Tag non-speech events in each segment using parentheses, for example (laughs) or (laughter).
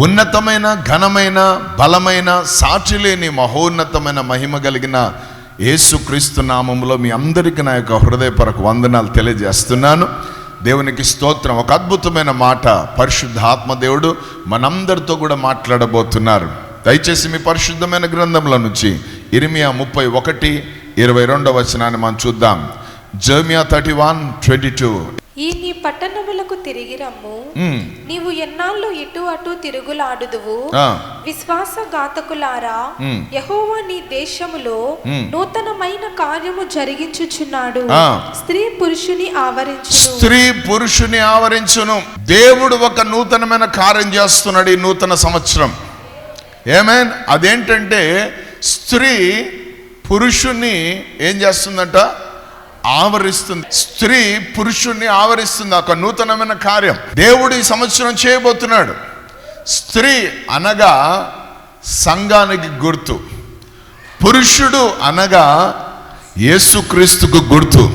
ఉన్నతమైన ఘనమైన బలమైన సాటి లేని మహోన్నతమైన మహిమ కలిగిన యేసుక్రీస్తు నామంలో మీ అందరికీ నా యొక్క హృదయపరకు వందనాలు తెలియజేస్తున్నాను. దేవునికి స్తోత్రం. ఒక అద్భుతమైన మాట పరిశుద్ధాత్మ దేవుడు మనందరితో కూడా మాట్లాడబోతున్నారు. దయచేసి మీ పరిశుద్ధమైన గ్రంథంలో నుంచి ఇరిమియా ముప్పై ఒకటి ఇరవై రెండవ వచనాన్ని మనం చూద్దాం. Jeremiah thirty one twenty two ఈ నీ పట్టణములకు తిరిగి రమ్ము. నీవు ఎన్నాళ్ళు ఇటు అటు తిరుగులాడుదువు? విశ్వాసఘాతకులారా? మ్. యెహోవా నీ దేశములో మ్. నూతనమైన కార్యము జరిగించుచున్నాడు. స్త్రీ పురుషుని ఆవరించును. స్త్రీ పురుషుని ఆవరించును. దేవుడు ఒక నూతనమైన కార్యం చేస్తున్నాడు ఈ నూతన సంవత్సరం. ఏమేన్ అదేంటంటే స్త్రీ పురుషుణ్ణి ఏం చేస్తుందంట? ఆవరిస్తుంది. స్త్రీ పురుషుణ్ణి ఆవరిస్తుంది. ఒక నూతనమైన కార్యం. దేవుడు ఈ సంవత్సరం చేయబోతున్నాడు. స్త్రీ అనగా సంఘానికి గుర్తు. పురుషుడు అనగా యేసుక్రీస్తుకు గుర్తు.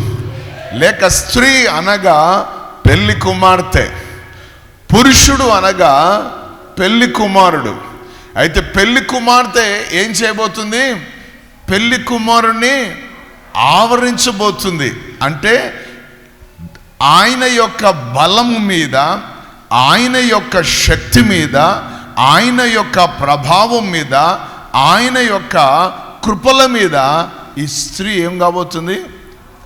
లేక స్త్రీ అనగా పెళ్ళి కుమార్తె. పురుషుడు అనగా పెళ్ళి కుమారుడు. అయితే పెళ్ళి కుమార్తె ఏం చేయబోతుంది? పెళ్ళి కుమారుణ్ణి ఆవరించబోతుంది. అంటే ఆయన యొక్క బలము మీద ఆయన యొక్క శక్తి మీద ఆయన యొక్క ప్రభావం మీద ఆయన యొక్క కృపల మీద ఈ స్త్రీ ఏం కాబోతుంది?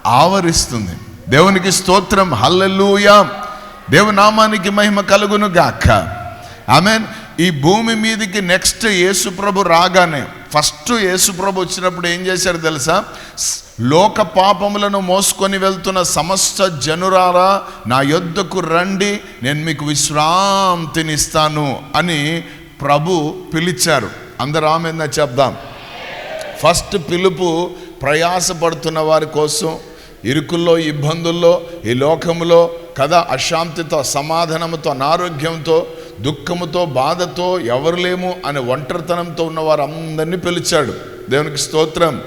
ఆవరిస్తుంది. దేవునికి స్తోత్రం. హల్లెలూయా. దేవునామానికి మహిమ కలుగును గాక. మీన్ ఈ భూమి మీదకి నెక్స్ట్ యేసుప్రభు రాగానే ఫస్ట్ యేసుప్రభు వచ్చినప్పుడు ఏం చేశారు తెలుసా? లోక పాపములను మోసుకొని వెళ్తున్న సమస్త జనురారా నా యొద్దకు రండి నేను మీకు విశ్రాంతినిస్తాను అని ప్రభు పిలిచారు. అందరూ ఆమెందా చెప్దాం. ఫస్ట్ పిలుపు ప్రయాసపడుతున్న వారి కోసం ఇరుకుల్లో ఇబ్బందుల్లో ఈ లోకములో కదా అశాంతితో సమాధానముతో అనారోగ్యంతో దుఃఖముతో బాధతో ఎవరు లేము అనే ఒంటరితనంతో ఉన్న వారందరినీ పిలిచాడు. దేవునికి స్తోత్రం.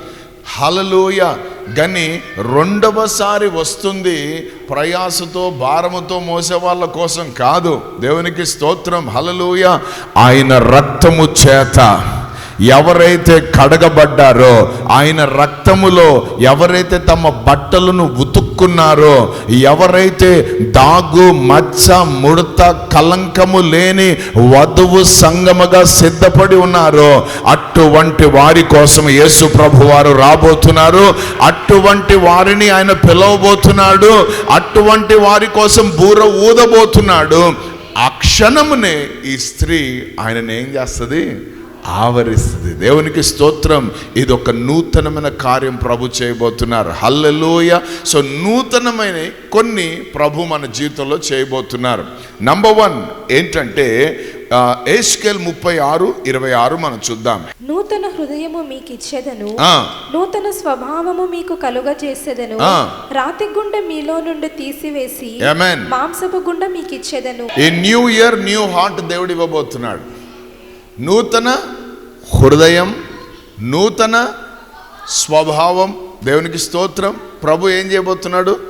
హలలోయ గని రెండవసారి వస్తుంది ప్రయాసతో భారముతో మోసే వాళ్ళ కోసం కాదు. దేవునికి స్తోత్రం. హలలోయ ఆయన రక్తము చేత. ఎవరైతే కడగబడ్డారో ఆయన రక్తములో ఎవరైతే తమ బట్టలను ఉతుక్కున్నారో ఎవరైతే దాగు మచ్చ ముడత కలంకము లేని వధువు సంగముగా సిద్ధపడి ఉన్నారో అటువంటి వారి కోసం యేసు ప్రభు వారు రాబోతున్నారు. అటువంటి వారిని ఆయన పిలవబోతున్నాడు. అటువంటి వారి కోసం బూర ఊదబోతున్నాడు. ఆ క్షణమునే ఈ స్త్రీ ఆయనని ఏం చేస్తుంది? ఆవరిస్తుంది. దేవునికి స్తోత్రం. ఇది ఒక నూతనమైన కార్యం ప్రభు చేయబోతున్నారు. హల్లెలూయ. సో నూతనమైన కొన్ని ప్రభు మన జీవితంలో చేయబోతున్నారు. నంబర్ వన్ ఏంటంటే ఏస్కేల్ ముప్పై ఆరు ఇరవై ఆరు మనం చూద్దాం. నూతన హృదయము మీకు ఇచ్చేదను నూతన స్వభావము మీకు కలుగజేసేదను. ఆ. రాతి గుండె మీలో నుండి తీసివేసి. మాంసపు గుండె మీకు ఇచ్చేదను ఈ న్యూ ఇయర్ న్యూ హార్ట్ దేవుడు ఇవ్వబోతున్నాడు. నూతన హృదయం నూతన స్వభావం. దేవునికి స్తోత్రం. ప్రభు ఏం చేయబోతున్నాడు?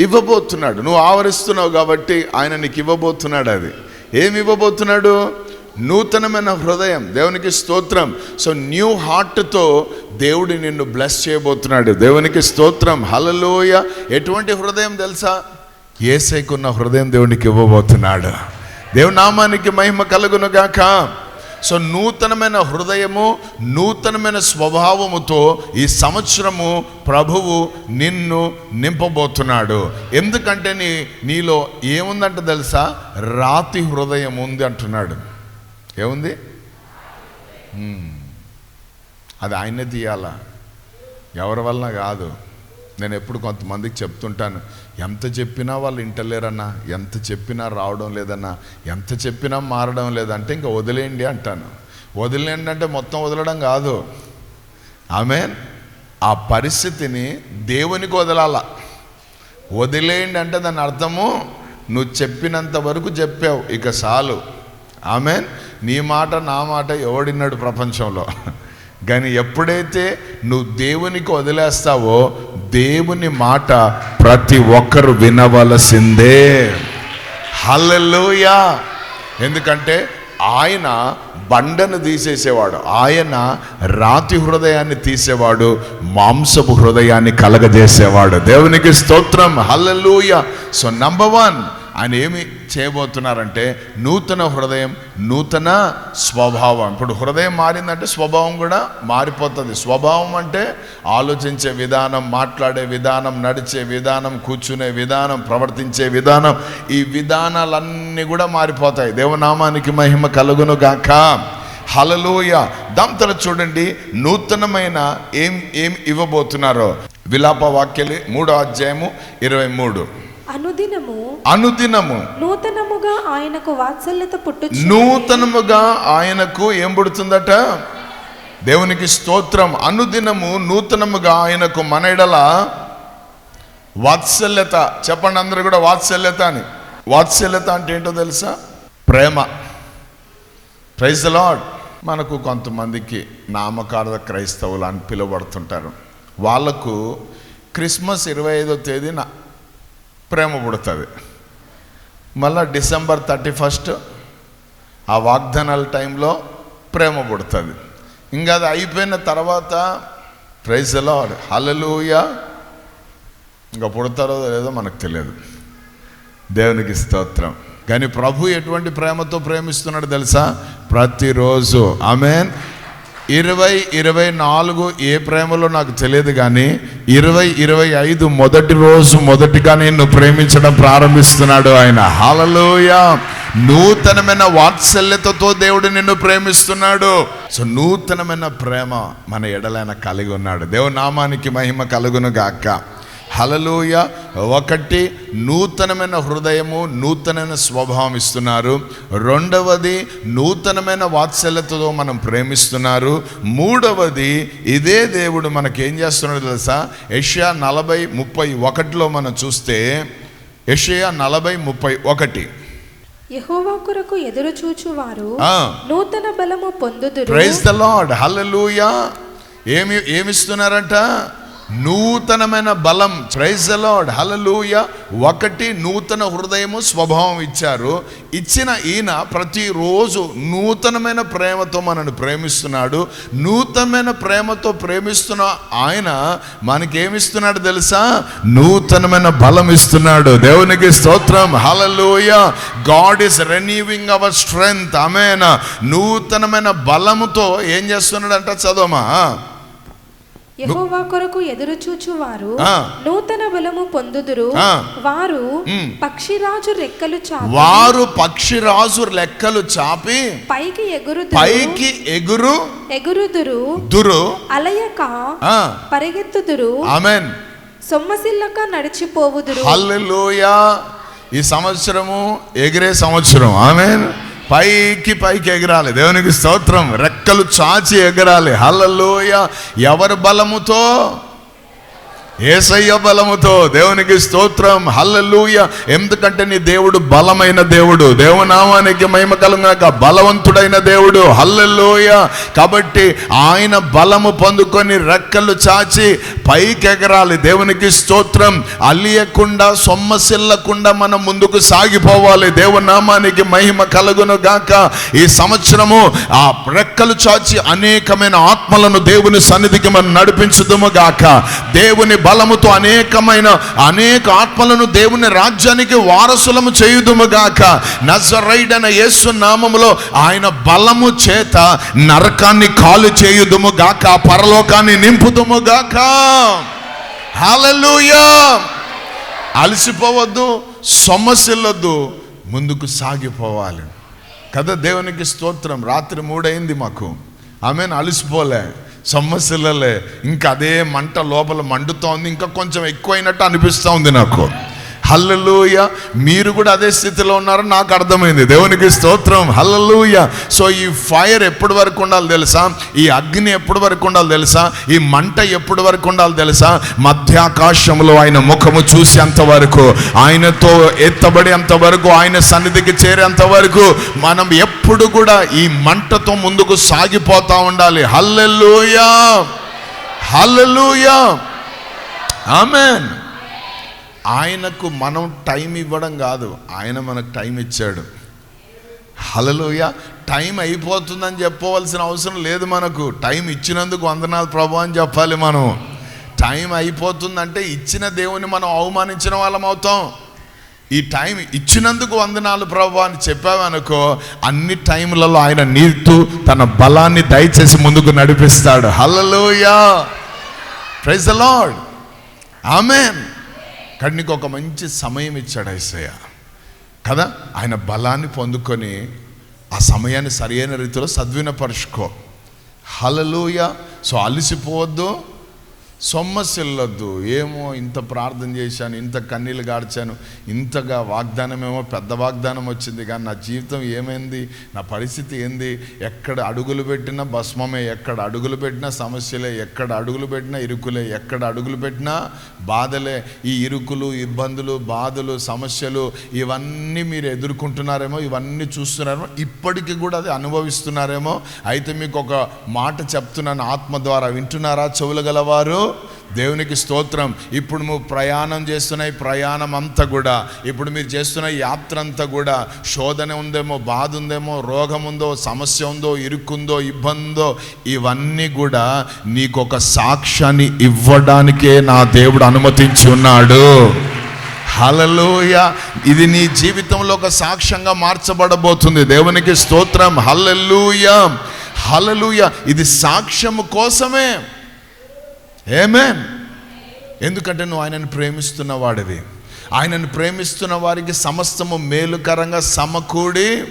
ఇవ్వబోతున్నాడు. నువ్వు ఆవరిస్తున్నావు కాబట్టి ఆయన నీకు ఇవ్వబోతున్నాడు అది. ఏమి ఇవ్వబోతున్నాడు? నూతనమైన హృదయం. దేవునికి స్తోత్రం. సో న్యూ హార్ట్తో దేవుడు నిన్ను బ్లెస్ చేయబోతున్నాడు. దేవునికి స్తోత్రం. హలలోయ ఎటువంటి హృదయం తెలుసా? ఏసైకున్న హృదయం దేవునికి ఇవ్వబోతున్నాడు. దేవునామానికి మహిమ కలుగును గాక సో నూతనమైన హృదయము నూతనమైన స్వభావముతో ఈ సంవత్సరము ప్రభువు నిన్ను నింపబోతున్నాడు. ఎందుకంటే నీ నీలో ఏముందంట తెలుసా? రాతి హృదయం ఉంది అంటున్నాడు. ఏముంది? అది ఆయనే తీయాలా? ఎవరి వలన కాదు. నేను ఎప్పుడు కొంతమందికి చెప్తుంటాను. ఎంత చెప్పినా వాళ్ళు ఇంటలేరన్నా ఎంత చెప్పినా రావడం లేదన్నా ఎంత చెప్పినా మారడం లేదంటే ఇంకా వదిలేయండి అంటాను. వదిలేయండి అంటే మొత్తం వదలడం కాదు. ఆమె ఆ పరిస్థితిని దేవునికి వదలాల. వదిలేయండి అంటే దాని అర్థము నువ్వు చెప్పినంత వరకు చెప్పావు ఇక చాలు. ఆమె నీ మాట నా మాట ఎవడిన్నాడు ప్రపంచంలో? కానీ ఎప్పుడైతే నువ్వు దేవునికి వదిలేస్తావో దేవుని మాట ప్రతి ఒక్కరు వినవలసిందే. హల్లెలూయా. ఎందుకంటే ఆయన బండను తీసేసేవాడు ఆయన రాతి హృదయాన్ని తీసేవాడు మాంసపు హృదయాన్ని కలగజేసేవాడు. దేవునికి స్తోత్రం. హల్లెలూయ. సో నంబర్ వన్ ఆయన ఏమి చేయబోతున్నారంటే నూతన హృదయం నూతన స్వభావం. ఇప్పుడు హృదయం మారిందంటే స్వభావం కూడా మారిపోతుంది. స్వభావం అంటే ఆలోచించే విధానం మాట్లాడే విధానం నడిచే విధానం కూర్చునే విధానం ప్రవర్తించే విధానం ఈ విధానాలన్నీ కూడా మారిపోతాయి. దేవనామానికి మహిమ కలుగును గాక. హలలోయ దాంతో చూడండి నూతనమైన ఏం ఏం ఇవ్వబోతున్నారో. విలాప వాక్యలు మూడో అధ్యాయము ఇరవై మూడు. అనుదినము అనుదినము నూతనముగా ఆయనకు వాత్సల్యత పుట్టుచు. నూతనముగా ఆయనకు ఏం పుడుతుందట దేవునికి స్తోత్రం. అనుదినము నూతనముగా ఆయనకు మన ఎడల వాత్సల్యత. చెప్పండి అందరూ కూడా వాత్సల్యత అని. వాత్సల్యత అంటే ఏంటో తెలుసా? ప్రేమ. ప్రైజ్ లాడ్ మనకు కొంతమందికి నామకార్థ క్రైస్తవులు అని పిలువబడుతుంటారు. వాళ్ళకు క్రిస్మస్ ఇరవై ఐదో తేదీన ప్రేమ పుడుతుంది. మళ్ళా డిసెంబర్ థర్టీ ఫస్ట్ ఆ వాగ్దానాల టైంలో ప్రేమ పుడుతుంది. ఇంకా అది అయిపోయిన తర్వాత ప్రైజ్ ఎలా హలలుయ ఇంకా పుడతారో లేదో మనకు తెలియదు. దేవునికి స్తోత్రం. కానీ ప్రభు ఎటువంటి ప్రేమతో ప్రేమిస్తున్నాడు తెలుసా? ప్రతిరోజు. ఆమెన్. ఇరవై ఇరవై నాలుగు ఏ ప్రేమలో నాకు తెలియదు కానీ ఇరవై ఇరవై ఐదు మొదటి రోజు మొదటిగా నిన్ను ప్రేమించడం ప్రారంభిస్తున్నాడు ఆయన. హాలలోయ నూతనమైన వాత్సల్యతతో దేవుడు నిన్ను ప్రేమిస్తున్నాడు. సో నూతనమైన ప్రేమ మన ఎడలైన కలిగి ఉన్నాడు. దేవునామానికి మహిమ కలుగును గాక. హలలోయ ఒకటి నూతనమైన హృదయము నూతనమైన స్వభావం ఇస్తున్నారు. రెండవది నూతనమైన వాత్సల్యతతో మనం ప్రేమిస్తున్నారు. మూడవది ఇదే దేవుడు మనకేం చేస్తున్నాడు తెలుసా? యషయా నలభై ముప్పై ఒకటిలో మనం చూస్తే యషయా నలభై ముప్పై ఒకటి. యెహోవా కొరకు ఎదురు చూచువారు. నూతన బలము పొందుదురు. ప్రైజ్ ద లార్డ్ హల్లెలూయా ఏమి ఏమిస్తున్నారంట? నూతనమైన బలం. ప్రైజ్ ద లార్డ్ ఒకటి నూతన హృదయము స్వభావం ఇచ్చారు. ఇచ్చిన ఈయన ప్రతిరోజు నూతనమైన ప్రేమతో మనను ప్రేమిస్తున్నాడు. నూతనమైన ప్రేమతో ప్రేమిస్తున్న ఆయన మనకేమిస్తున్నాడు తెలుసా? నూతనమైన బలం ఇస్తున్నాడు. దేవునికి స్తోత్రం. Hallelujah God is renewing our strength amen నూతనమైన బలముతో ఏం చేస్తున్నాడంట చదవమా? యెహోవా కొరకు ఎదురు చూచువారు. నూతన బలము పొందుదురు. వారు. పక్షిరాజు రెక్కలు చాపి వారు పక్షిరాజు లెక్కలు చాపి పైకి ఎగురుదురు. పైకి ఎగురు ఎగురుదురు. దురు. అలయక పరిగెత్తుదురు. ఆమెన్. సొమ్మసిల్లక నడిచిపోవుదురు. హల్లెలూయా. ఈ సంవత్సరము ఎగిరే సంవత్సరం. ఆమెన్. పైకి పైకి ఎగరాలి. దేవునికి స్తోత్రం. రెక్కలు చాచి ఎగరాలి. హల్లెలూయ. ఎవరి బలముతో ఏసయ్య బలముతో దేవునికి స్తోత్రం. హల్లెలూయ. ఎందుకంటే నీ దేవుడు బలమైన దేవుడు. దేవునామానికి మహిమ కలుగునాక బలవంతుడైన దేవుడు. హల్లెలూయ. కాబట్టి ఆయన బలము పొందుకొని రెక్కలు చాచి పైకి ఎగరాలి దేవునికి స్తోత్రం. అలియకుండా సొమ్మసిల్లకుండా మనం ముందుకు సాగిపోవాలి. దేవునామానికి మహిమ కలుగును గాక ఈ సంవత్సరము ఆ రెక్కలు చాచి అనేకమైన ఆత్మలను దేవుని సన్నిధికి మనం నడిపించుదుము గాక. దేవుని బలముతో అనేకమైన అనేక ఆత్మలను దేవుని రాజ్యానికి వారసులము చేయుదుము గాక నజరైడన యేసు నామములో ఆయన బలము చేత నరకాన్ని కాలు చేయుదుము గాక పరలోకాన్ని నింపుదుము గాక హల్లెలూయా! అలసిపోవద్దు సొమ్మసిల్లొద్దు ముందుకు సాగిపోవాలి. కదా దేవునికి స్తోత్రం. రాత్రి మూడైంది మాకు. ఆమెను అలసిపోలే. సమస్యలలే ఇంకా అదే మంట లోపల మండుతోంది ఇంకా కొంచెం ఎక్కువైనట్టు అనిపిస్తూ ఉంది నాకు. హల్లెలూయ. మీరు కూడా అదే స్థితిలో ఉన్నారు నాకు అర్థమైంది. దేవునికి స్తోత్రం. హల్లెలూయ. సో ఈ ఫైర్ ఎప్పటి వరకు ఉండాలి తెలుసా? ఈ అగ్ని ఎప్పటి వరకు ఉండాలి తెలుసా? ఈ మంట ఎప్పటి వరకు ఉండాలి తెలుసా? మధ్యాకాశంలో ఆయన ముఖము చూసేంత వరకు ఆయనతో ఎత్తబడేంత వరకు ఆయన సన్నిధికి చేరేంత వరకు మనం ఎప్పుడు కూడా ఈ మంటతో ముందుకు సాగిపోతా ఉండాలి. హల్లెలూయా. హల్లెలూయా. ఆమెన్. ఆయనకు మనం టైం ఇవ్వడం కాదు ఆయన మనకు టైం ఇచ్చాడు. హలలోయ టైం అయిపోతుందని చెప్పవలసిన అవసరం లేదు మనకు. టైం ఇచ్చినందుకు వందనాలు ప్రభు అని చెప్పాలి మనం. టైం అయిపోతుందంటే ఇచ్చిన దేవుని మనం అవమానించిన వాళ్ళం అవుతాం. ఈ టైం ఇచ్చినందుకు వందనాలు ప్రభు అని చెప్పామనుకో అన్ని టైంలలో ఆయన నీరుతూ తన బలాన్ని దయచేసి ముందుకు నడిపిస్తాడు. హలలోయ ప్రైజ్ ద లార్డ్ ఆమెన్ కానీ నీకు ఒక మంచి సమయం ఇచ్చాడు ఐసయ్య కదా? ఆయన బలాన్ని పొందుకొని ఆ సమయాన్ని సరైన రీతిలో సద్వినపరుచుకో. హలలోయ సో అలసిపోవద్దు. సొమ్మసిల్లొద్దు. ఏమో ఇంత ప్రార్థన చేశాను ఇంత కన్నీళ్ళు గార్చాను ఇంతగా వాగ్దానం ఏమో పెద్ద వాగ్దానం వచ్చింది కానీ నా జీవితం ఏమైంది నా పరిస్థితి ఏంది ఎక్కడ అడుగులు పెట్టినా భస్మమే ఎక్కడ అడుగులు పెట్టినా సమస్యలే ఎక్కడ అడుగులు పెట్టినా ఇరుకులే ఎక్కడ అడుగులు పెట్టినా బాధలే. ఈ ఇరుకులు ఇబ్బందులు బాధలు సమస్యలు ఇవన్నీ మీరు ఎదుర్కొంటున్నారేమో ఇవన్నీ చూస్తున్నారేమో ఇప్పటికీ కూడా అది అనుభవిస్తున్నారేమో. అయితే మీకు ఒక మాట చెప్తున్నాను ఆత్మ ద్వారా వింటున్నారా చెవులు గలవారు? దేవునికి స్తోత్రం. ఇప్పుడు నువ్వు ప్రయాణం చేస్తున్న ఈ ప్రయాణం అంతా కూడా ఇప్పుడు మీరు చేస్తున్న యాత్ర అంతా కూడా శోధన ఉందేమో బాధ ఉందేమో రోగం ఉందో సమస్య ఉందో ఇరుక్కుందో ఇబ్బందో ఇవన్నీ కూడా నీకు ఒక సాక్ష్యాన్ని ఇవ్వడానికే నా దేవుడు అనుమతించి ఉన్నాడు. హలలోయ ఇది నీ జీవితంలో ఒక సాక్ష్యంగా మార్చబడబోతుంది. దేవునికి స్తోత్రం. హలలుయ హలలుయ ఇది సాక్ష్యము కోసమే. ఏమేం ఎందుకంటే నువ్వు ఆయనను ప్రేమిస్తున్న వాడివి. ఆయనను ప్రేమిస్తున్న వారికి సమస్తము మేలుకరంగా సమకూడి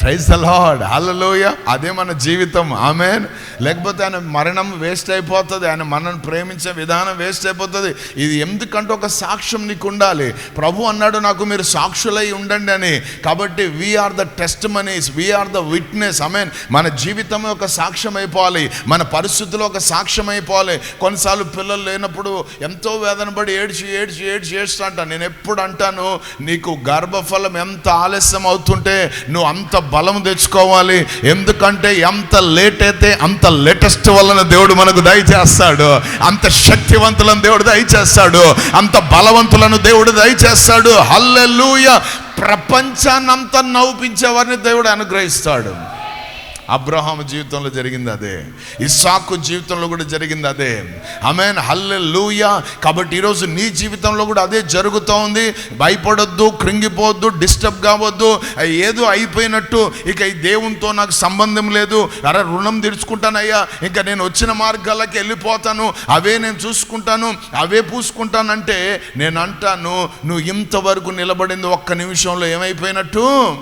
ప్రైజ్ అలాడ్ లార్డ్ అదే మన జీవితం. ఆమె లేకపోతే ఆయన మరణం వేస్ట్ అయిపోతుంది. ఆయన మనల్ని ప్రేమించే విధానం వేస్ట్ అయిపోతుంది. ఇది ఎందుకంటే ఒక సాక్ష్యం నీకు ఉండాలి ప్రభు అన్నాడు నాకు మీరు సాక్షులై ఉండండి అని. కాబట్టి we are the testimonies we are the witness amen మన జీవితం ఒక సాక్ష్యం అయిపోవాలి. మన పరిస్థితుల్లో ఒక సాక్ష్యం అయిపోవాలి. కొన్నిసార్లు పిల్లలు లేనప్పుడు ఎంతో వేదన పడి ఏడ్చి ఏడ్చి ఏడ్చి ఏడ్చి అంటాను నేను ఎప్పుడు అంటాను నీకు గర్భఫలం ఎంత ఆలస్యం అవుతుంటే నువ్వు అంత బలం తెచ్చుకోవాలి. ఎందుకంటే ఎంత లేట్ అయితే అంత లేటెస్ట్ వలన దేవుడు మనకు దయచేస్తాడు అంత శక్తివంతులను దేవుడు దయచేస్తాడు అంత బలవంతులను దేవుడు దయచేస్తాడు హల్లెలూయ! ప్రపంచాన్నంతా నవ్వుపించే వారిని దేవుడు అనుగ్రహిస్తాడు. అబ్రహాం జీవితంలో జరిగింది అదే ఇస్సాకు జీవితంలో కూడా జరిగింది అదే. అమెన్ హల్లె కాబట్టి ఈరోజు నీ జీవితంలో కూడా అదే జరుగుతూ ఉంది. భయపడొద్దు కృంగిపోవద్దు డిస్టర్బ్ కావద్దు. ఏదో అయిపోయినట్టు ఇక ఈ దేవునితో నాకు సంబంధం లేదు. అరే రుణం తీర్చుకుంటానయ్యా. ఇంకా నేను వచ్చిన మార్గాలకి వెళ్ళిపోతాను. అవే నేను చూసుకుంటాను. అవే పూసుకుంటానంటే నేను అంటాను నువ్వు ఇంతవరకు నిలబడింది ఒక్క నిమిషంలో ఏమైపోయినట్టు?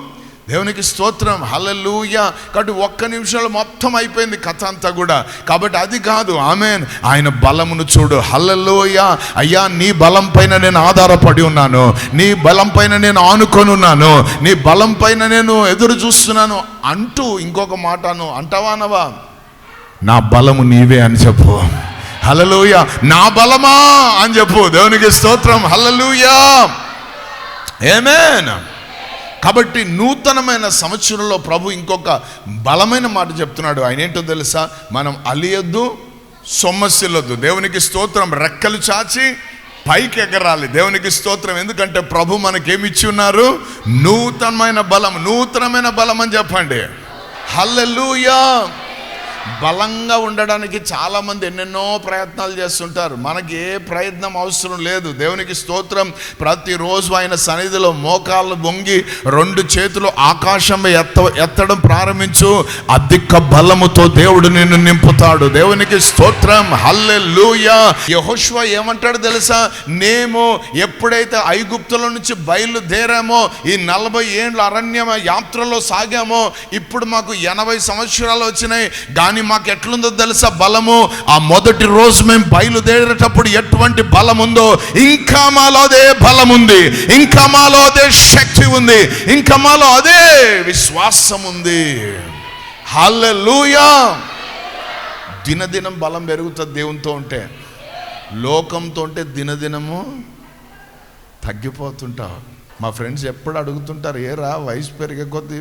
దేవునికి స్తోత్రం హలలుయ కాబట్టి ఒక్క నిమిషంలో మొత్తం అయిపోయింది కథ అంతా కూడా. కాబట్టి అది కాదు ఆమెన్. ఆయన బలమును చూడు హలలోయ అయ్యా నీ బలం పైన నేను ఆధారపడి ఉన్నాను. నీ బలం పైన నేను ఆనుకొని ఉన్నాను. నీ బలం పైన నేను ఎదురు చూస్తున్నాను అంటూ ఇంకొక మాటను అంటావానవా నా బలము నీవే అని చెప్పు. హలలుయ నా బలమా అని చెప్పు. దేవునికి స్తోత్రం హల్లెలూయా. ఏమేన్ కాబట్టి నూతనమైన సంవత్సరంలో ప్రభు ఇంకొక బలమైన మాట చెప్తున్నాడు. ఆయన ఏంటో తెలుసా? మనం అలియొద్దు సొమ్మసిల్లొద్దు. దేవునికి స్తోత్రం. రెక్కలు చాచి పైకి ఎగరాలి. దేవునికి స్తోత్రం. ఎందుకంటే ప్రభు మనకేమి ఇచ్చి ఉన్నారు? నూతనమైన బలం. నూతనమైన బలం అని చెప్పండి. హల్లెలూయా! బలంగా ఉండడానికి చాలామంది ఎన్నెన్నో ప్రయత్నాలు చేస్తుంటారు. మనకి ఏ ప్రయత్నం అవసరం లేదు. దేవునికి స్తోత్రం. ప్రతిరోజు ఆయన సన్నిధిలో మోకాళ్ళు బొంగి రెండు చేతులు ఆకాశం ఎత్త ఎత్తడం ప్రారంభించు. అధిక బలముతో దేవుడు నిన్ను నింపుతాడు. దేవునికి స్తోత్రం. హల్లె లూయా యహోష్వ ఏమంటాడు తెలుసా? మేము ఎప్పుడైతే ఐగుప్తుల నుంచి బయలుదేరామో ఈ నలభై ఏండ్ల అరణ్య యాత్రలో సాగామో ఇప్పుడు మాకు ఎనభై సంవత్సరాలు వచ్చినాయి. కానీ మాకు ఎట్లుందో తెలుసా బలము? ఆ మొదటి రోజు మేము బయలుదేరేటప్పుడు ఎటువంటి బలం ఉందో ఇంకా మాలో అదే బలం ఉంది ఇంకా మాలో అదే శక్తి ఉంది. ఇంకా మాలో అదే విశ్వాసం ఉంది హల్లెలూయా! దినదినం బలం పెరుగుతుంది దేవునితో ఉంటే. లోకంతో ఉంటే దినదినము తగ్గిపోతుంటావు. మా ఫ్రెండ్స్ ఎప్పుడు అడుగుతుంటారు ఏరా వయసు పెరిగే కొద్దీ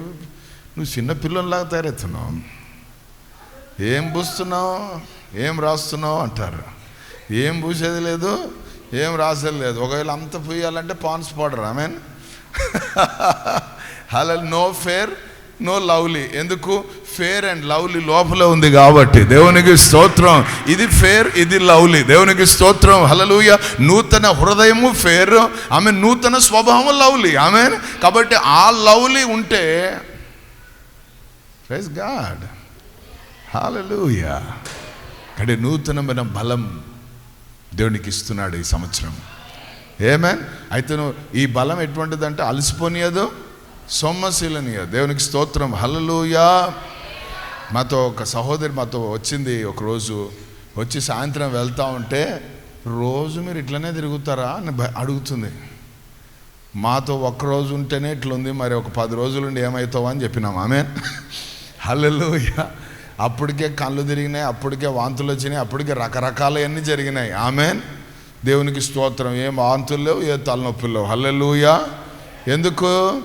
నువ్వు చిన్న పిల్లల్లాగా తయారవుతున్నావు. ఏం పూస్తున్నావు? ఏం రాస్తున్నావు అంటారు. ఏం పూసేది లేదు ఏం రాసేది లేదు. ఒకవేళ అంత పూయాలంటే Pond's powder I mean (laughs) hello no Fair no Lovely. ఎందుకు? ఫేర్ అండ్ లవ్లీ లోపల ఉంది కాబట్టి. దేవునికి స్తోత్రం. ఇది ఫేర్ ఇది లవ్లీ. దేవునికి స్తోత్రం. హలలుయ నూతన హృదయము ఫేర్ ఆమె నూతన స్వభావం లవ్లీ ఆమె కాబట్టి ఆ లవ్లీ ఉంటే ప్రైజ్ గాడ్. హలలుయ అంటే నూతనమైన బలం దేవునికి ఇస్తున్నాడు ఈ సంవత్సరం. ఏమేన్ అయితే నువ్వు ఈ బలం ఎటువంటిదంటే అలసిపోనియదు సొమ్మశీలనియదు. దేవునికి స్తోత్రం. హలలుయా మాతో ఒక సహోదరి మాతో వచ్చింది ఒకరోజు. వచ్చి సాయంత్రం వెళ్తూ ఉంటే రోజు మీరు ఇట్లనే తిరుగుతారా అని అడుగుతుంది. మాతో ఒక్కరోజు ఉంటేనే ఇట్లుంది మరి ఒక పది రోజులు ఉండి ఏమవుతావు అని చెప్పినాం. ఆమె హలలుయా (laughs) అప్పటికే కళ్ళు తిరిగినాయి అప్పటికే వాంతులు వచ్చినాయి అప్పటికే రకరకాలవన్నీ జరిగినాయి. ఆమెన్. దేవునికి స్తోత్రం. ఏం వాంతులు లేవు ఏ తలనొప్పులు లేవు. హల్లెలూయా. ఎందుకు?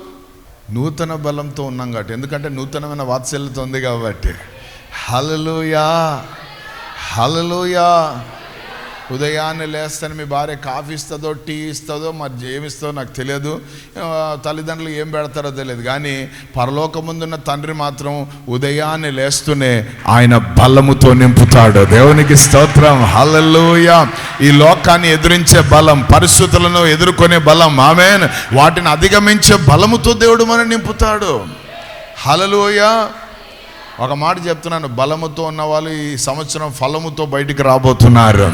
నూతన బలంతో ఉన్నాం కాబట్టి. ఎందుకంటే నూతనమైన వాత్సల్యత ఉంది కాబట్టి. హలలుయా హలలుయా ఉదయాన్నే లేస్తాను మీ భార్య కాఫీ ఇస్తుందో టీ ఇస్తుందో మరి ఏమిస్తుందో నాకు తెలియదు. తల్లిదండ్రులు ఏం పెడతారో తెలియదు. కానీ పరలోక ముందున్న తండ్రి మాత్రం ఉదయాన్నే లేస్తూనే ఆయన బలముతో నింపుతాడు. దేవునికి స్తోత్రం. హల్లెలూయ. ఈ లోకాన్ని ఎదిరించే బలం పరిస్థితులను ఎదుర్కొనే బలం ఆమెన్. వాటిని అధిగమించే బలముతో దేవుడు మనం నింపుతాడు. హల్లెలూయ. ఒక మాట చెప్తున్నాను బలముతో ఉన్న వాళ్ళు ఈ సంవత్సరం ఫలముతో బయటికి రాబోతున్నారు.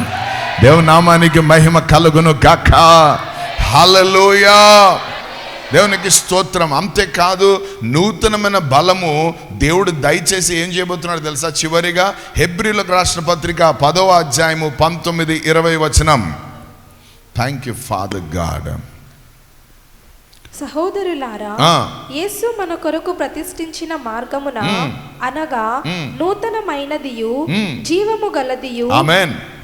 దేవుని నామానికి మహిమ కలుగును కాక హలలోయా దేవునికి స్తోత్రం. అంతేకాదు నూతనమైన బలము దేవుడు దయచేసి ఏం చేయబోతున్నాడు తెలుసా? చివరిగా హెబ్రిలకు రాష్ట్ర పత్రిక పదవ అధ్యాయము పంతొమ్మిది ఇరవై వచనం. థ్యాంక్ యూ ఫాదర్ గాడ్ సహోదరులారా. యేసు మన కొరకు ప్రతిష్ఠించిన మార్గమున. అనగా. నూతనమైనదియు. జీవము గలదియు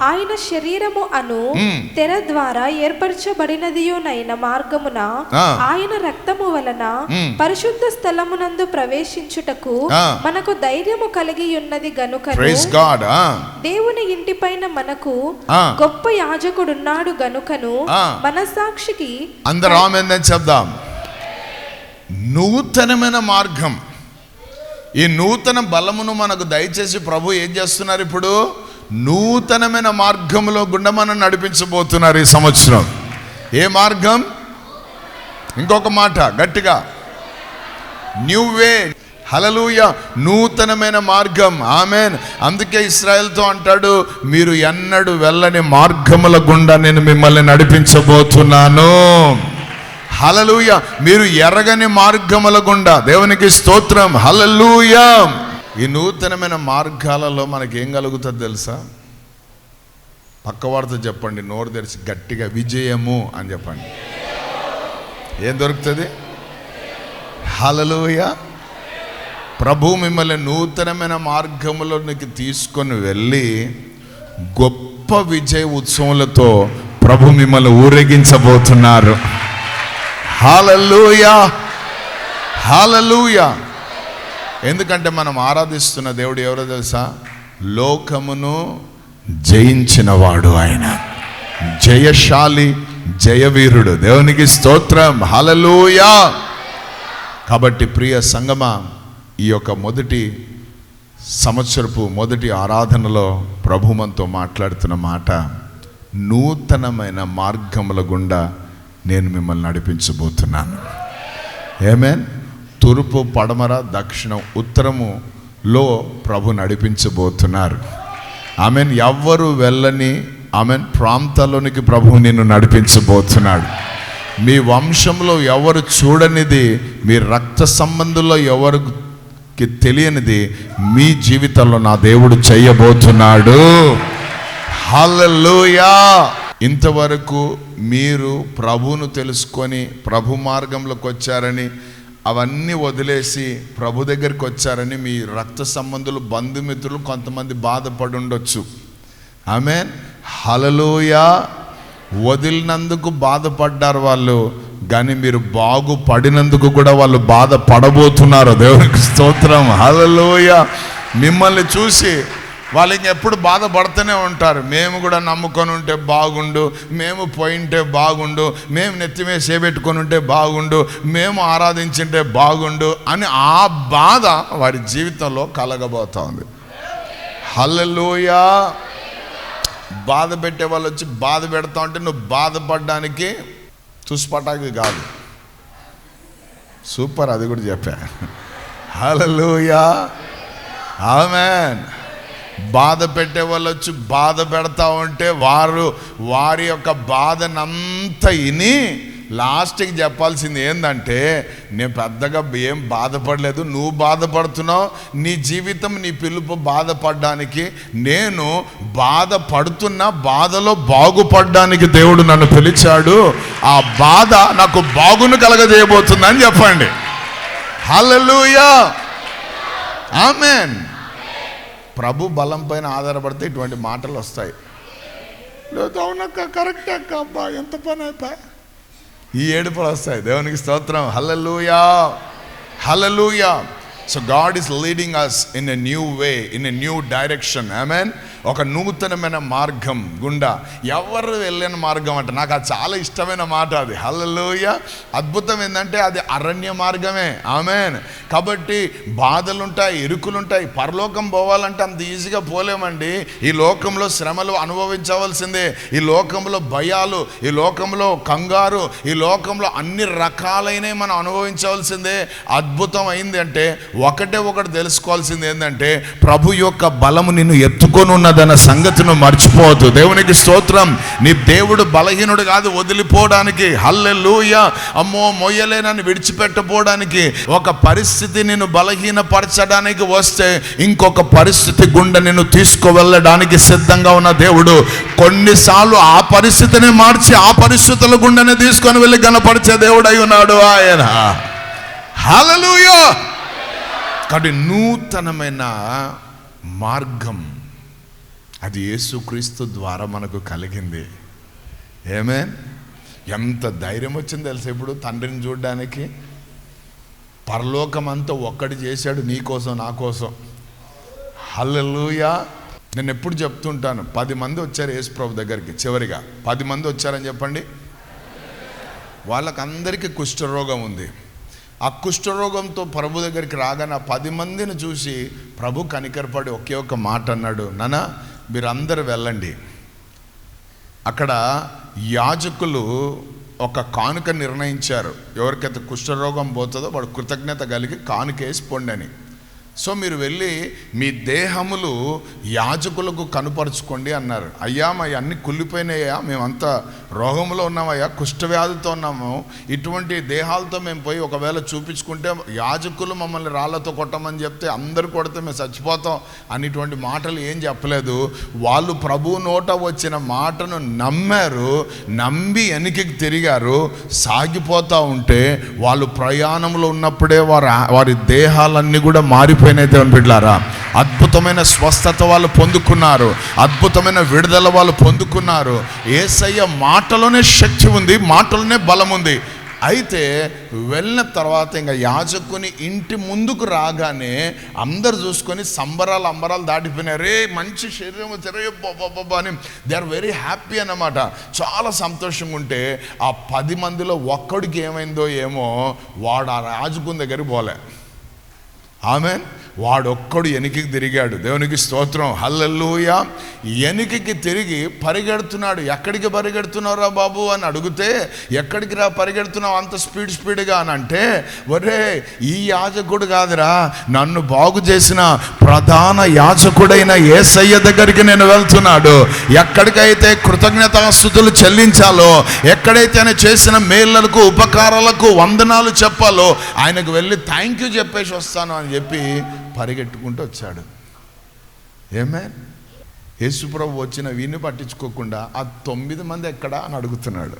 ఆయన శరీరము అను. తెర ద్వారా ఏర్పరచబడినదియునైన మార్గమున. ఆయన రక్తము వలన. పరిశుద్ధ స్థలమునందు ప్రవేశించుటకు. మనకు ధైర్యము కలిగి ఉన్నది గాడ్ దేవుని ఇంటిపైన మనకు. గొప్ప యాజకుడున్నాడు గనుకను. మనసాక్షికి అందరూ ఆమెందని చెప్దాం నూతనమైన మార్గం. ఈ నూతన బలమును మనకు దయచేసి ప్రభు ఏం చేస్తున్నారు ఇప్పుడు? నూతనమైన మార్గంలో గుండా మనం నడిపించబోతున్నారు ఈ సంవత్సరం. ఏ మార్గం? ఇంకొక మాట గట్టిగా. న్యూ వే హలలుయ నూతనమైన మార్గం. ఆమెన్ అందుకే ఇస్రాయల్తో అంటాడు మీరు ఎన్నడు వెళ్ళని మార్గముల గుండా నేను మిమ్మల్ని నడిపించబోతున్నాను. హలలుయ మీరు ఎరగని మార్గముల గుండా. దేవునికి స్తోత్రం. హలలుయ ఈ నూతనమైన మార్గాలలో మనకి ఏం కలుగుతుంది తెలుసా? పక్కవాడితో చెప్పండి. నోరు తెరిచి గట్టిగా విజయము అని చెప్పండి. ఏం దొరుకుతుంది? హలలుయ ప్రభు మిమ్మల్ని నూతనమైన మార్గములోనికి తీసుకొని వెళ్ళి గొప్ప విజయ ఉత్సవాలతో ప్రభు మిమ్మల్ని ఊరేగించబోతున్నారు. హాలూయా హాలూయా ఎందుకంటే మనం ఆరాధిస్తున్న దేవుడు ఎవరో తెలుసా? లోకమును జయించినవాడు ఆయన. జయశాలి జయవీరుడు. దేవునికి స్తోత్రం. హలలుయా. కాబట్టి ప్రియ సంగమ ఈ యొక్క మొదటి సంవత్సరపు మొదటి ఆరాధనలో ప్రభు మనతో మాట్లాడుతున్న మాట నూతనమైన మార్గముల గుండా నేను మిమ్మల్ని నడిపించబోతున్నాను. ఏమేన్ తూర్పు పడమర దక్షిణం ఉత్తరములో ప్రభు నడిపించబోతున్నారు. ఆమెన్ ఎవ్వరు వెళ్ళని ఆమెన్ ప్రాంతాల్లోనికి ప్రభు నిన్ను నడిపించబోతున్నాడు. మీ వంశంలో ఎవరు చూడనిది మీ రక్త సంబంధంలో ఎవరికి తెలియనిది మీ జీవితంలో నా దేవుడు చేయబోతున్నాడు. హల్లెలూయా ఇంతవరకు మీరు ప్రభువును తెలుసుకొని ప్రభు మార్గంలోకి వచ్చారని అవన్నీ వదిలేసి ప్రభు దగ్గరికి వచ్చారని మీ రక్త సంబంధులు బంధుమిత్రులు కొంతమంది బాధపడి ఉండొచ్చు. ఆమె హలలోయా వదిలినందుకు బాధపడ్డారు వాళ్ళు కానీ మీరు బాగుపడినందుకు కూడా వాళ్ళు బాధపడబోతున్నారు. దేవునికి స్తోత్రం. హలలోయ మిమ్మల్ని చూసి వాళ్ళు ఎప్పుడు బాధపడుతూనే ఉంటారు. మేము కూడా నమ్ముకొని ఉంటే బాగుండు మేము పోయింటే బాగుండు మేము నెత్తిమే మీద చేపెట్టుకొని ఉంటే బాగుండు మేము ఆరాధించింటే బాగుండు అని ఆ బాధ వారి జీవితంలో కలగబోతోంది హల్లెలూయా! బాధ పెట్టే వాళ్ళు వచ్చి బాధ పెడతా ఉంటే నువ్వు బాధపడడానికి తుసిపటాకి కాదు. సూపర్ అది కూడా చెప్పా. Hallelujah amen! బాధ పెట్టే వాళ్ళు వచ్చి బాధ పెడతా ఉంటే వారు వారి యొక్క బాధనంతా విని లాస్ట్కి చెప్పాల్సింది ఏంటంటే నేను పెద్దగా ఏం బాధపడలేదు నువ్వు బాధపడుతున్నావు నీ జీవితం నీ పిలుపు బాధపడడానికి నేను బాధపడుతున్న బాధలో బాగుపడడానికి దేవుడు నన్ను పిలిచాడు. ఆ బాధ నాకు బాగును కలగజేయబోతుందని చెప్పండి. హల్లెలూయా. ఆమెన్. ప్రభు బలం పైన ఆధారపడితే ఇటువంటి మాటలు వస్తాయి. లేదు అవునక్క కరెక్ట్ అక్క అబ్బా ఎంత పని అయిపోయా ఈ ఏడుపులు వస్తాయి. దేవునికి స్తోత్రం. Hallelujah hallelujah so God is leading us in a new way in a new direction mean ఒక నూతనమైన మార్గం గుండా. ఎవరు వెళ్ళిన మార్గం అంటే నాకు అది చాలా ఇష్టమైన మాట అది. హల్లెలూయ అద్భుతం ఏంటంటే అది అరణ్య మార్గమే. ఆమెన్ కాబట్టి బాధలుంటాయి ఇరుకులుంటాయి. పరలోకం పోవాలంటే అంత ఈజీగా పోలేమండి. ఈ లోకంలో శ్రమలు అనుభవించవలసిందే. ఈ లోకంలో భయాలు ఈ లోకంలో కంగారు ఈ లోకంలో అన్ని రకాలైనవి మనం అనుభవించవలసిందే. అద్భుతం అయింది అంటే ఒకటే ఒకటి తెలుసుకోవాల్సింది ఏంటంటే ప్రభు యొక్క బలము నిన్ను ఎత్తుకొని ఉన్నదన్న సంగతిను మర్చిపోవద్దు. దేవునికి స్తోత్రం. నీ దేవుడు బలహీనుడు కాదు వదిలిపోవడానికి. హల్లెలూయ. అమ్మో మొయ్యలేనని విడిచిపెట్టపోవడానికి. ఒక పరిస్థితి నిన్ను బలహీనపరచడానికి వస్తే ఇంకొక పరిస్థితి గుండె నిన్ను తీసుకువెళ్ళడానికి సిద్ధంగా ఉన్న దేవుడు కొన్నిసార్లు ఆ పరిస్థితిని మార్చి ఆ పరిస్థితుల గుండెని తీసుకొని వెళ్ళి గనపరిచే దేవుడై ఉన్నాడు ఆయన. హలలుయో కాబట్టి నూతనమైన మార్గం. అది యేసుక్రీస్తు ద్వారా మనకు కలిగింది. ఏమే ఎంత ధైర్యం వచ్చింది తెలుసా ఇప్పుడు తండ్రిని చూడడానికి? పరలోకం అంతా ఒక్కటి చేశాడు నీ కోసం నా కోసం. హల్లెలూయా నేను ఎప్పుడు చెప్తుంటాను పది మంది వచ్చారు యేసు ప్రభు దగ్గరికి చివరిగా. పది మంది వచ్చారని చెప్పండి. వాళ్ళకందరికీ కుష్ఠరోగం ఉంది. ఆ కుష్ఠరోగంతో ప్రభు దగ్గరికి రాగానే ఆ పది మందిని చూసి ప్రభు కనికరపడి ఒకే ఒక మాట అన్నాడు నాన్న మీరందరూ వెళ్ళండి. అక్కడ యాజకులు ఒక కానుక నిర్ణయించారు. ఎవరికైతే కుష్ఠరోగం పోతుందో వాడు కృతజ్ఞత కలిగి కానుక వేసి సో మీరు వెళ్ళి మీ దేహములు యాజకులకు కనుపరుచుకోండి అన్నారు. అయ్యా మా అన్ని కుళ్ళిపోయినాయా మేమంతా రోగంలో ఉన్నామయ్యా కుష్ఠవ్యాధితో ఉన్నాము. ఇటువంటి దేహాలతో మేము పోయి ఒకవేళ చూపించుకుంటే యాజకులు మమ్మల్ని రాళ్ళతో కొట్టమని చెప్తే అందరు కొడితే మేము చచ్చిపోతాం అనేటువంటి మాటలు ఏం చెప్పలేదు. వాళ్ళు ప్రభు నోట వచ్చిన మాటను నమ్మారు నమ్మి వెనుకకి తిరిగారు. సాగిపోతూ ఉంటే వాళ్ళు ప్రయాణంలో ఉన్నప్పుడే వారి వారి దేహాలన్నీ కూడా మారిపోయినాయి దేవుని బిడ్డలారా అద్భుతమైన స్వస్థత వాళ్ళు పొందుకున్నారు అద్భుతమైన విడుదల వాళ్ళు పొందుకున్నారు. ఏసయ్య మాటలోనే శక్తి ఉంది మాటలోనే బలం ఉంది. అయితే వెళ్ళిన తర్వాత ఇంకా యాజకుని ఇంటి ముందుకు రాగానే అందరు చూసుకొని సంబరాలు అంబరాలు దాటిపోయినారు రే మంచి శరీరం వచ్చారే బాబా అని దే ఆర్ వెరీ హ్యాపీ అన్నమాట. చాలా సంతోషంగా ఉంటే ఆ పది మందిలో ఒక్కడికి ఏమైందో ఏమో వాడు ఆ రాజుకుని దగ్గరికి పోలే. ఆమె వాడొక్కడు వెనుకకి తిరిగాడు. దేవునికి స్తోత్రం. హల్లెలూయ. వెనుకకి తిరిగి పరిగెడుతున్నాడు. ఎక్కడికి పరిగెడుతున్నావురా బాబు అని అడిగితే ఎక్కడికి రా పరిగెడుతున్నావు అంత స్పీడ్ స్పీడ్గా అని అంటే ఒరే ఈ యాజకుడు కాదురా. నన్ను బాగు చేసిన ప్రధాన యాజకుడైన ఏసయ్య దగ్గరికి నేను వెళ్తున్నాడు. ఎక్కడికైతే కృతజ్ఞతాస్థుతులు చెల్లించాలో ఎక్కడైతే ఆయన చేసిన మేళ్ళకు ఉపకారాలకు వందనాలు చెప్పాలో ఆయనకు వెళ్ళి థ్యాంక్ యూ చెప్పేసి వస్తాను అని చెప్పి పరిగెట్టుకుంటూ వచ్చాడు. ఏమే? యేసుప్రభు వచ్చిన వీన్ని పట్టించుకోకుండా ఆ తొమ్మిది మంది ఎక్కడా అని అడుగుతున్నాడు.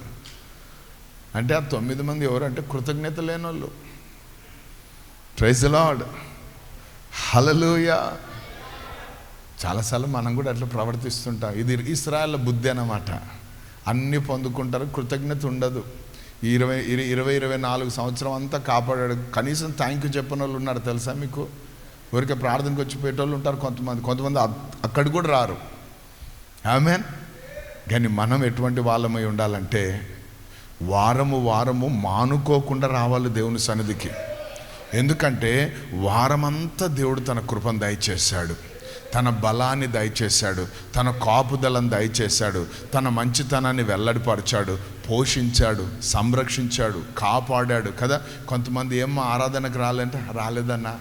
అంటే ఆ తొమ్మిది మంది ఎవరంటే కృతజ్ఞత లేని వాళ్ళు ప్రైజ్ లాడ్ హలలుయ చాలాసార్లు మనం కూడా అట్లా ప్రవర్తిస్తుంటాం. ఇది ఇస్రాయల్ బుద్ధి అన్నమాట. అన్నీ పొందుకుంటారు కృతజ్ఞత ఉండదు. ఇరవై ఇరవై ఇరవై నాలుగు సంవత్సరం అంతా కాపాడాడు. కనీసం థ్యాంక్ యూ చెప్పిన వాళ్ళు ఉన్నారు తెలుసా మీకు? ఊరికే ప్రార్థనకు వచ్చిపోయేటోళ్ళు ఉంటారు కొంతమంది. కొంతమంది అక్కడికి కూడా రారు. ఆమెన్? కానీ మనం ఎటువంటి వాళ్ళమై ఉండాలంటే వారము వారము మానుకోకుండా రావాలి దేవుని సన్నిధికి. ఎందుకంటే వారమంతా దేవుడు తన కృపను దయచేశాడు. తన బలాన్ని దయచేశాడు. తన కాపుదలను దయచేశాడు. తన మంచితనాన్ని వెల్లడిపరిచాడు. పోషించాడు. సంరక్షించాడు. కాపాడాడు కదా. కొంతమంది ఏమో ఆరాధనకు రాలేంటే రాలేదన్నా?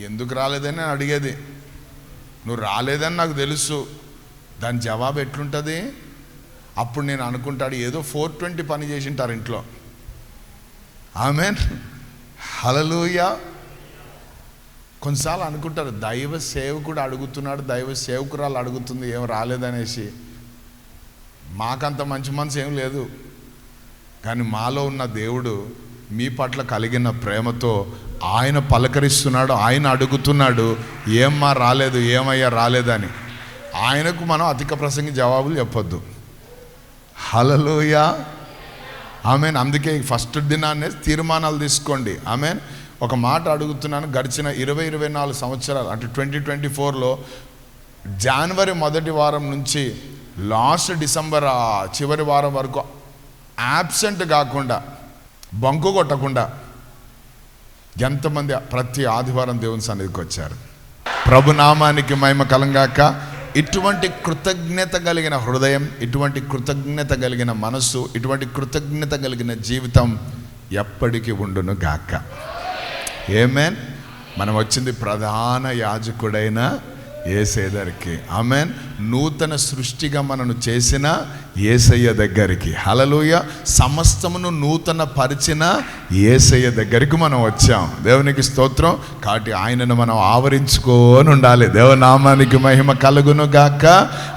ఎందుకు రాలేదని అడిగేది. నువ్వు రాలేదని నాకు తెలుసు. దాని జవాబు ఎట్లుంటుంది? అప్పుడు నేను అనుకుంటాడు ఏదో ఫోర్ ట్వంటీ పని చేసింటారు ఇంట్లో. ఆమెన్. హలలుయ కొన్నిసార్లు అనుకుంటారు దైవ సేవకుడు అడుగుతున్నాడు దైవ సేవకురాలు అడుగుతుంది ఏం రాలేదనేసి. మాకంత మంచి మనసు ఏం లేదు. కానీ మాలో ఉన్న దేవుడు మీ పట్ల కలిగిన ప్రేమతో ఆయన పలకరిస్తున్నాడు ఆయన అడుగుతున్నాడు ఏమ్మా రాలేదు ఏమయ్యా రాలేదని ఆయనకు మనం అధిక ప్రసంగి జవాబులు చెప్పొద్దు. Hallelujah amen. అందుకే ఫస్ట్ దినాన్నే తీర్మానాలు తీసుకోండి. ఆమెన్. ఒక మాట అడుగుతున్నాను గడిచిన ఇరవై ఇరవై నాలుగు సంవత్సరాలు అంటే ట్వంటీ ట్వంటీ ఫోర్లో జనవరి మొదటి వారం నుంచి లాస్ట్ డిసెంబర్ చివరి వారం వరకు యాబ్సెంట్ కాకుండా బంకు కొట్టకుండా ఎంతమంది ప్రతి ఆదివారం దేవుని సన్నిధికి వచ్చారు. ప్రభునామానికి మహిమ కలంగాక ఇటువంటి కృతజ్ఞత కలిగిన హృదయం ఇటువంటి కృతజ్ఞత కలిగిన మనస్సు ఇటువంటి కృతజ్ఞత కలిగిన జీవితం ఎప్పటికీ ఉండును గాక. ఏమేన్ మనం వచ్చింది ప్రధాన యాజకుడైన ఏసేదరికి ఆమెన్ నూతన సృష్టిగా మనను చేసిన ఏసయ్య దగ్గరికి. హలలుయ సమస్తమును నూతన పరిచిన ఏసయ్య దగ్గరికి మనం వచ్చాం. దేవునికి స్తోత్రం. కాబట్టి ఆయనను మనం ఆవరించుకొని ఉండాలి. దేవనామానికి మహిమ కలుగును గాక.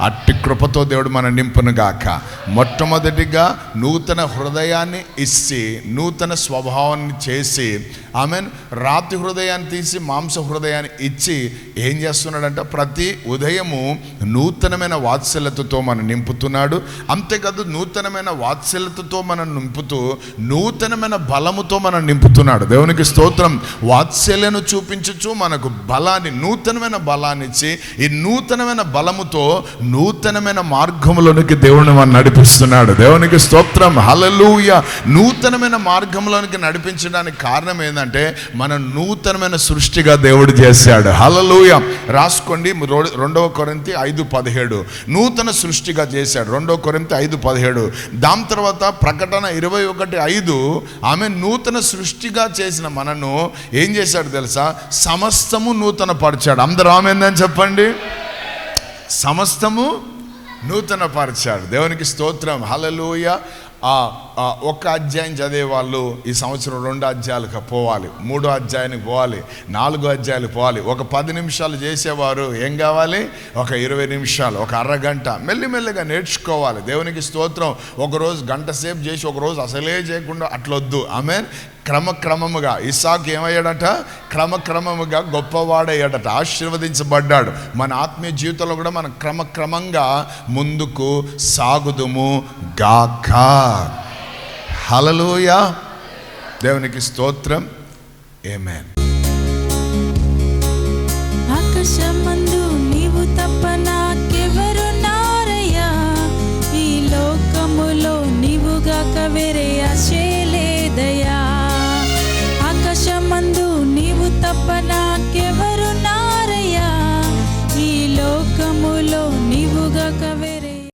అట్టి కృపతో దేవుడు మన నింపును గాక. మొట్టమొదటిగా నూతన హృదయాన్ని ఇచ్చి నూతన స్వభావాన్ని చేసి ఆమెన్ రాతి హృదయాన్ని తీసి మాంస హృదయాన్ని ఇచ్చి ఏం చేస్తున్నాడంటే ప్రతి ఉదయము నూతనమైన వాత్సల్యతతో మనం నింపుతున్నాడు. అంతేకాదు నూతనమైన వాత్సల్యతతో మనం నింపుతూ నూతనమైన బలముతో మనం నింపుతున్నాడు. దేవునికి స్తోత్రం. వాత్సల్యను చూపించుచు మనకు బలాన్ని నూతనమైన బలాన్ని ఇచ్చి ఈ నూతనమైన బలముతో నూతనమైన మార్గంలోనికి దేవుని మనం నడిపిస్తున్నాడు. దేవునికి స్తోత్రం. హలలుయ నూతనమైన మార్గంలోనికి నడిపించడానికి కారణం ఏంటంటే మన నూతనమైన సృష్టిగా దేవుడు చేశాడు. హలలుయ రాసుకోండి. రెండవ కొరింతి ఐదు పదిహేడు. నూతన సృష్టిగా చేశాడు. రెండవ కొరింతి ఐదు పదిహేడు. దాని తర్వాత ప్రకటన ఇరవై ఒకటి ఐదు. ఆమె నూతన సృష్టిగా చేసిన మనను ఏం చేశాడు తెలుసా? సమస్తము నూతన పరిచాడు అందరూ ఆమె ఏందని చెప్పండి. సమస్తము నూతన పరిచాడు దేవునికి స్తోత్రం. హలలోయ ఆ ఒక్క అధ్యాయం చదివే వాళ్ళు ఈ సంవత్సరం రెండు అధ్యాయాలకు పోవాలి మూడో అధ్యాయానికి పోవాలి నాలుగో అధ్యాయాలకు పోవాలి. ఒక పది నిమిషాలు చేసేవారు ఏం కావాలి? ఒక ఇరవై నిమిషాలు ఒక అరగంట మెల్లిమెల్లిగా నేర్చుకోవాలి. దేవునికి స్తోత్రం ఒకరోజు గంట సేపు చేసి ఒకరోజు అసలే చేయకుండా అట్లొద్దు. ఆమె క్రమక్రమముగా. ఇసాకు ఏమయ్యాడట? క్రమక్రమముగా గొప్పవాడయ్యాడట ఆశీర్వదించబడ్డాడు. మన ఆత్మీయ జీవితంలో కూడా మనం క్రమక్రమంగా ముందుకు సాగుదుము గాక. హలలోయ దేవునికి స్తోత్రం. ఏమేన్ ఆకాశం